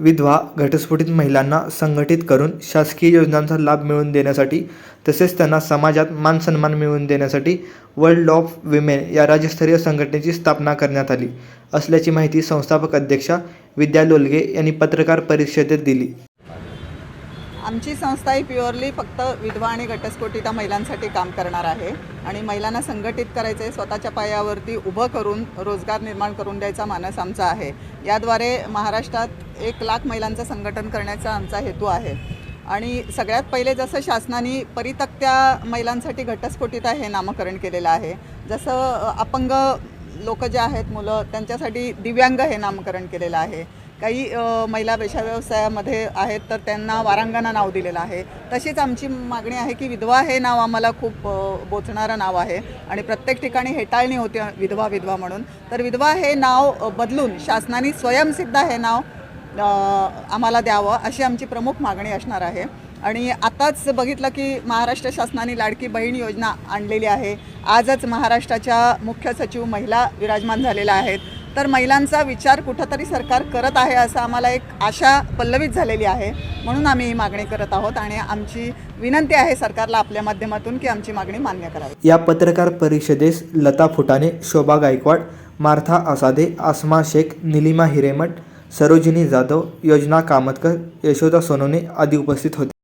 विधवा घटस्फोटित महिलांना संघटित करून शासकीय योजनांचा लाभ मिळवून देण्यासाठी तसेच त्यांना समाजात मानसन्मान मिळवून देण्यासाठी वर्ल्ड ऑफ विमेन या राज्यस्तरीय संघटनेची स्थापना करण्यात आली असल्याची माहिती संस्थापक अध्यक्षा विद्या लोलगे यांनी पत्रकार परिषदेत दिली. आमची संस्था ही प्युअरली फक्त विधवा आणि घटस्फोटित महिलांसाठी काम करणार आहे आणि महिलांना संघटित करायचं आहे, स्वतःच्या पायावरती उभं करून रोजगार निर्माण करून द्यायचा मानस आमचा आहे. याद्वारे महाराष्ट्रात एक लाख महिलांचं संघटन करण्याचा आमचा हेतू आहे. आणि सगळ्यात पहिले जसं शासनाने परितक्त्या महिलांसाठी घटस्फोटिता हे नामकरण केलेलं आहे जसं अपंग लोक जे आहेत मुलं त्यांच्यासाठी दिव्यांग हे नामकरण केलेलं आहे. काही महिला पेशा व्यवसायामध्ये आहेत तर त्यांना वारांगणा नाव दिलेलं आहे. तशीच आमची मागणी आहे की विधवा हे नाव आम्हाला खूप बोचणारं नाव आहे. आणि प्रत्येक ठिकाणी हेटाळणी होते विधवा विधवा म्हणून. तर विधवा हे नाव बदलून शासनाने स्वयंसिद्ध हे नाव आम्हाला द्यावं अशी आमची प्रमुख मागणी असणार आहे. आणि आताच बघितलं की महाराष्ट्र शासनाने लाडकी बहीण योजना आणलेली आहे. आजच महाराष्ट्राच्या मुख्य सचिव महिला विराजमान झालेल्या आहेत. तर महिलांचा विचार कुठंतरी सरकार करत आहे असं आम्हाला एक आशा पल्लवित झालेली आहे. म्हणून आम्ही ही मागणी करत आहोत आणि आमची विनंती आहे सरकारला आपल्या माध्यमातून की आमची मागणी मान्य करावी. या पत्रकार परिषदेस लता फुटाणे शोभा गायकवाड मार्था आसादे आसमा शेख निलिमा हिरेमठ सरोजिनी जाधव योजना कामतकर यशोदा सोनवणे आदी उपस्थित होते.